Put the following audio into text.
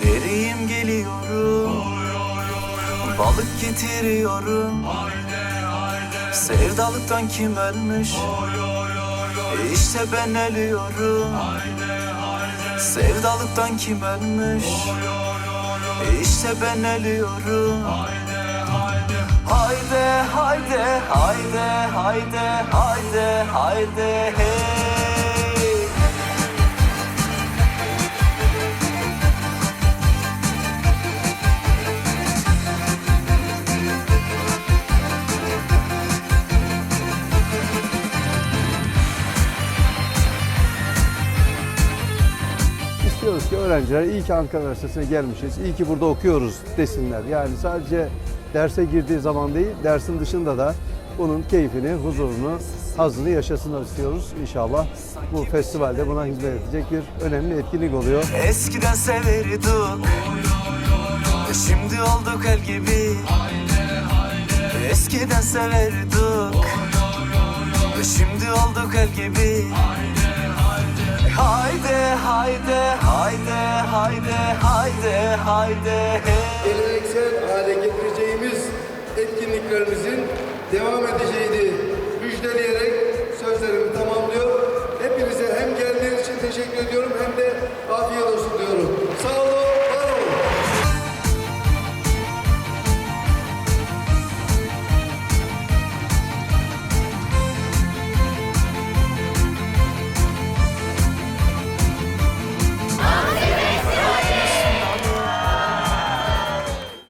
Deriyim geliyorum. Balık getiriyorum. Sevdalıktan kim ölmüş? İşte ben ölüyorum. Sevdalıktan kim ölmüş? İşte ben ölüyorum. Haydi haydi haydi haydi haydi haydi hey İstiyoruz ki öğrenciler iyi ki Ankara Üniversitesi'ne gelmişiz, iyi ki burada okuyoruz desinler. Yani sadece derse girdiği zaman değil, dersin dışında da bunun keyfini, huzurunu, hazzını yaşasınlar istiyoruz. İnşallah bu festivalde buna hizmet edecek bir önemli etkinlik oluyor. Eskiden severdik Şimdi olduk el gibi Eskiden severdik Şimdi olduk el gibi Haydi haydi Haydi haydi haydi haydi hey. Geleneksel hale getireceğimiz etkinliklerimizin devam edeceğini müjdeleyerek sözlerimi tamamlıyor. Hepinize hem geldiğiniz için teşekkür ediyorum hem de afiyet olsun diyorum. Sağ olun.